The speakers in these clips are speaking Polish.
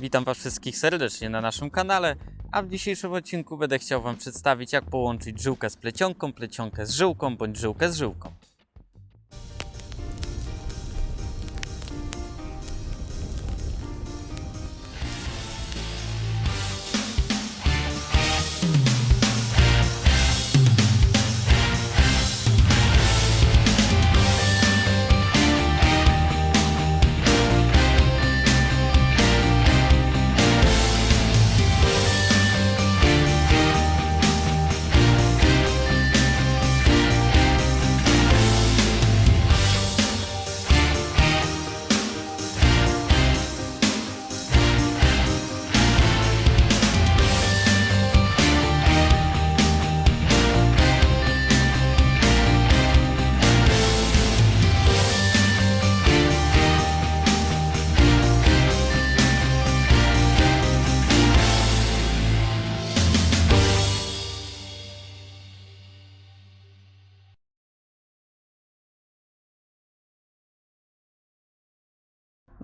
Witam Was wszystkich serdecznie na naszym kanale, a w dzisiejszym odcinku będę chciał Wam przedstawić jak połączyć żyłkę z plecionką, plecionkę z żyłką bądź żyłkę z żyłką.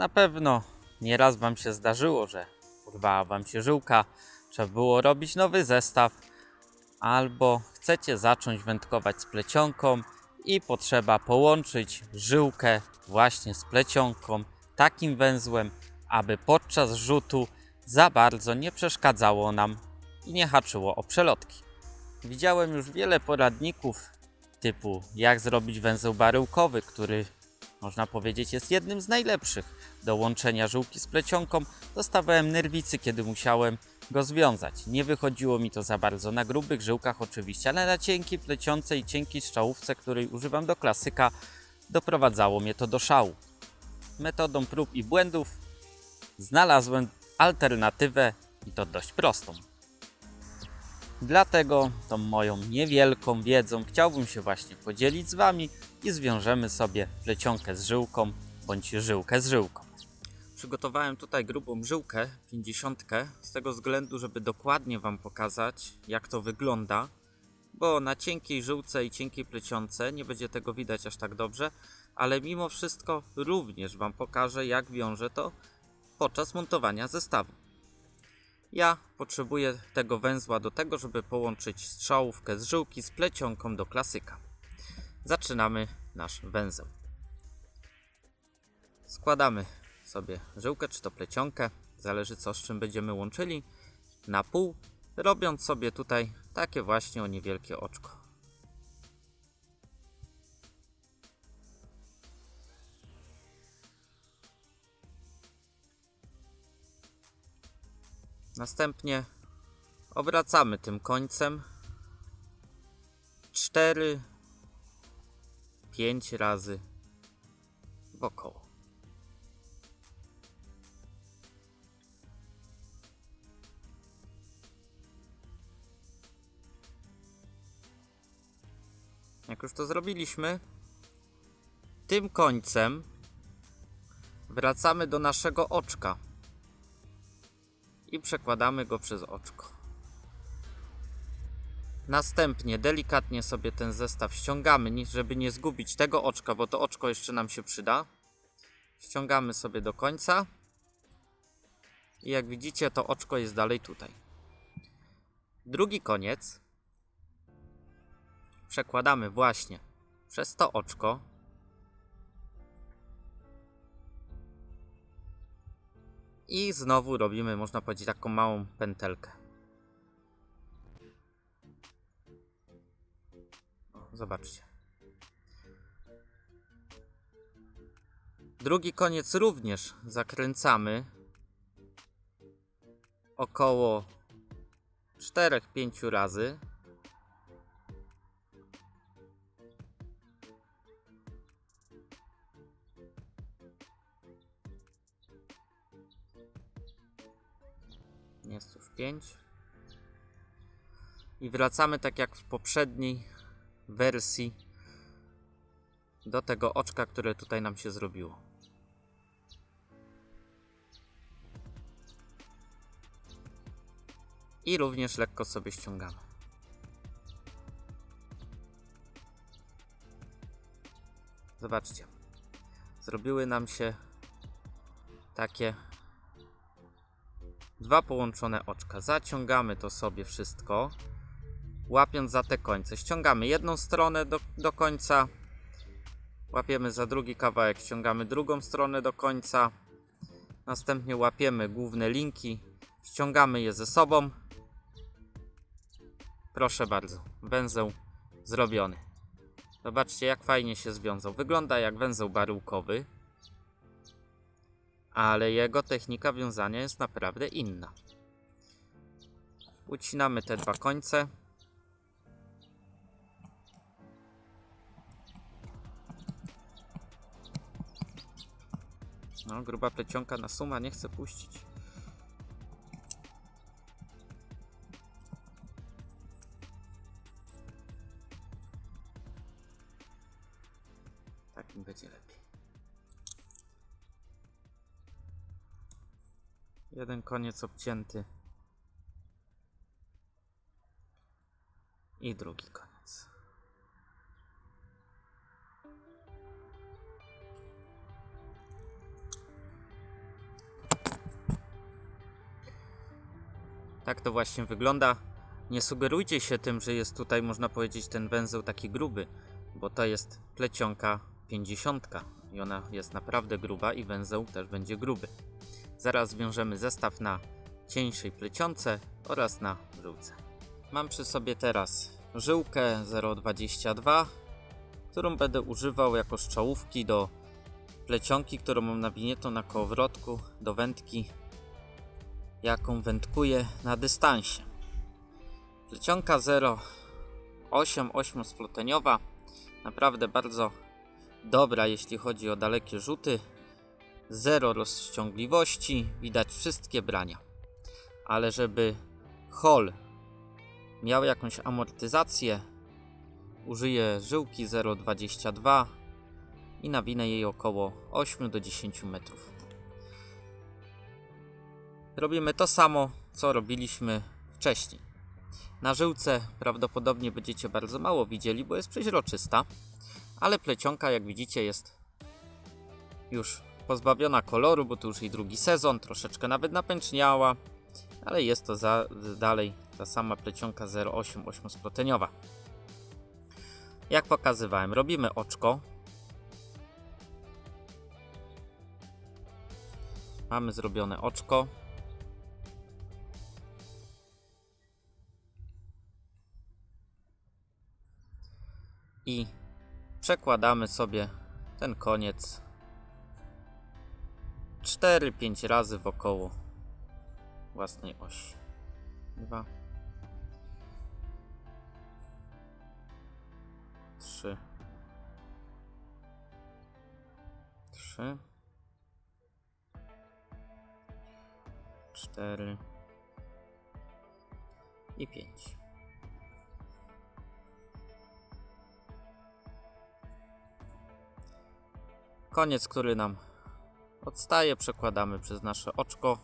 Na pewno nieraz Wam się zdarzyło, że urwała Wam się żyłka, trzeba było robić nowy zestaw, albo chcecie zacząć wędkować z plecionką i potrzeba połączyć żyłkę właśnie z plecionką takim węzłem, aby podczas rzutu za bardzo nie przeszkadzało nam i nie haczyło o przelotki. Widziałem już wiele poradników typu jak zrobić węzeł baryłkowy, który można powiedzieć jest jednym z najlepszych do łączenia żyłki z plecionką. Dostawałem nerwicy, kiedy musiałem go związać. Nie wychodziło mi to za bardzo na grubych żyłkach oczywiście, ale na cienkiej plecionce i cienkiej strzałówce, której używam do klasyka, doprowadzało mnie to do szału. Metodą prób i błędów znalazłem alternatywę i to dość prostą. Dlatego tą moją niewielką wiedzą chciałbym się właśnie podzielić z Wami i zwiążemy sobie plecionkę z żyłką bądź żyłkę z żyłką. Przygotowałem tutaj grubą żyłkę, 50, z tego względu, żeby dokładnie Wam pokazać jak to wygląda, bo na cienkiej żyłce i cienkiej plecionce nie będzie tego widać aż tak dobrze, ale mimo wszystko również Wam pokażę jak wiążę to podczas montowania zestawu. Ja potrzebuję tego węzła do tego, żeby połączyć strzałówkę z żyłki z plecionką do klasyka. Zaczynamy nasz węzeł. Składamy sobie żyłkę czy to plecionkę, zależy co z czym będziemy łączyli, na pół, robiąc sobie tutaj takie właśnie o niewielkie oczko. Następnie obracamy tym końcem 4 5 razy wokoło. Jak już to zrobiliśmy, tym końcem wracamy do naszego oczka i przekładamy go przez oczko. Następnie delikatnie sobie ten zestaw ściągamy, żeby nie zgubić tego oczka, bo to oczko jeszcze nam się przyda. Ściągamy sobie do końca. I jak widzicie, to oczko jest dalej tutaj. Drugi koniec przekładamy właśnie przez to oczko. I znowu robimy, można powiedzieć, taką małą pętelkę. Zobaczcie. Drugi koniec również zakręcamy około 4-5 razy. Jest już 5. I wracamy tak jak w poprzedniej wersji do tego oczka, które tutaj nam się zrobiło. I również lekko sobie ściągamy. Zobaczcie. Zrobiły nam się takie dwa połączone oczka. Zaciągamy to sobie wszystko, łapiąc za te końce. Ściągamy jedną stronę do, do końca, łapiemy za drugi kawałek, ściągamy drugą stronę do końca. Następnie łapiemy główne linki, ściągamy je ze sobą. Proszę bardzo, węzeł zrobiony. Zobaczcie, jak fajnie się związał. Wygląda jak węzeł baryłkowy, ale jego technika wiązania jest naprawdę inna. Ucinamy te dwa końce. No, gruba plecionka na suma nie chce puścić. Tak mi będzie lepiej. Jeden koniec obcięty. I drugi koniec. Tak to właśnie wygląda. Nie sugerujcie się tym, że jest tutaj, można powiedzieć, ten węzeł taki gruby, bo to jest plecionka 50 i ona jest naprawdę gruba i węzeł też będzie gruby. Zaraz wiążemy zestaw na cieńszej plecionce oraz na żyłce. Mam przy sobie teraz żyłkę 0,22, którą będę używał jako strzałówki do plecionki, którą mam nawiniętą na kołowrotku do wędki, jaką wędkuję na dystansie. Plecionka 0,8 8-sploteniowa, naprawdę bardzo dobra, jeśli chodzi o dalekie rzuty. Zero rozciągliwości, widać wszystkie brania. Ale żeby hol miał jakąś amortyzację, użyję żyłki 0,22 i nawinę jej około 8 do 10 metrów. Robimy to samo, co robiliśmy wcześniej. Na żyłce prawdopodobnie będziecie bardzo mało widzieli, bo jest przeźroczysta, ale plecionka, jak widzicie, jest już pozbawiona koloru, bo to już jej drugi sezon, troszeczkę nawet napęczniała, ale jest to za, dalej ta sama plecionka 0,8 8-sploteniowa. Jak pokazywałem, robimy oczko. Mamy zrobione oczko. I przekładamy sobie ten koniec 4-5 razy wokoło. Własnej osi. 2 3 3 4 i 5 Koniec, który nam odstaje, przekładamy przez nasze oczko,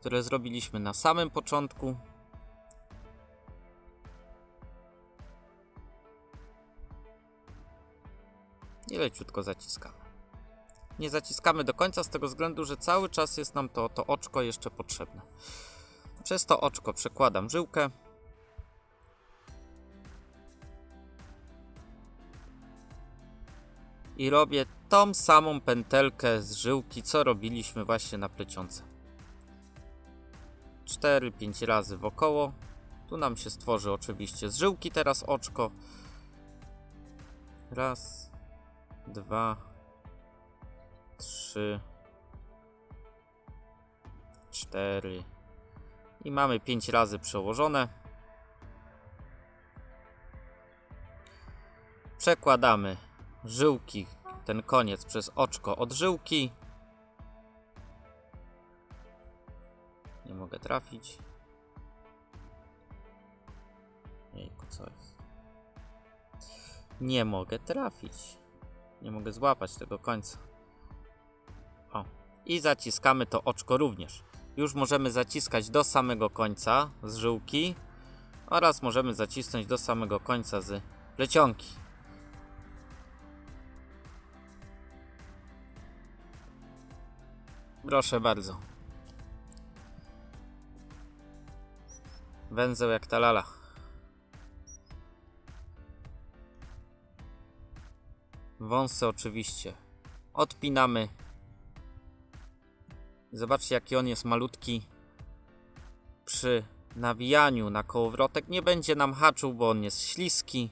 które zrobiliśmy na samym początku. I leciutko zaciskamy. Nie zaciskamy do końca z tego względu, że cały czas jest nam to, to oczko jeszcze potrzebne. Przez to oczko przekładam żyłkę. I robię tą samą pętelkę z żyłki, co robiliśmy właśnie na plecionce. 4-5 razy wokoło. Tu nam się stworzy oczywiście z żyłki teraz oczko. Raz, dwa, trzy, cztery i mamy 5 razy przełożone. Przekładamy żyłki, ten koniec przez oczko od żyłki. Nie mogę trafić. Jejku, co jest? Nie mogę trafić. Nie mogę złapać tego końca. O. I zaciskamy to oczko również. Już możemy zaciskać do samego końca z żyłki oraz możemy zacisnąć do samego końca z plecionki. Proszę bardzo. Węzeł jak ta lala. Wąsy oczywiście. Odpinamy. Zobaczcie jaki on jest malutki. Przy nawijaniu na kołowrotek nie będzie nam haczył, bo on jest śliski.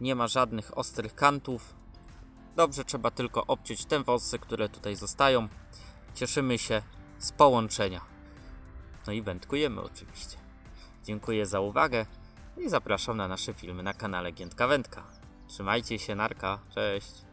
Nie ma żadnych ostrych kantów. Dobrze, trzeba tylko obciąć te wąsy, które tutaj zostają. Cieszymy się z połączenia. No i wędkujemy oczywiście. Dziękuję za uwagę i zapraszam na nasze filmy na kanale Giętka Wędka. Trzymajcie się, narka, cześć.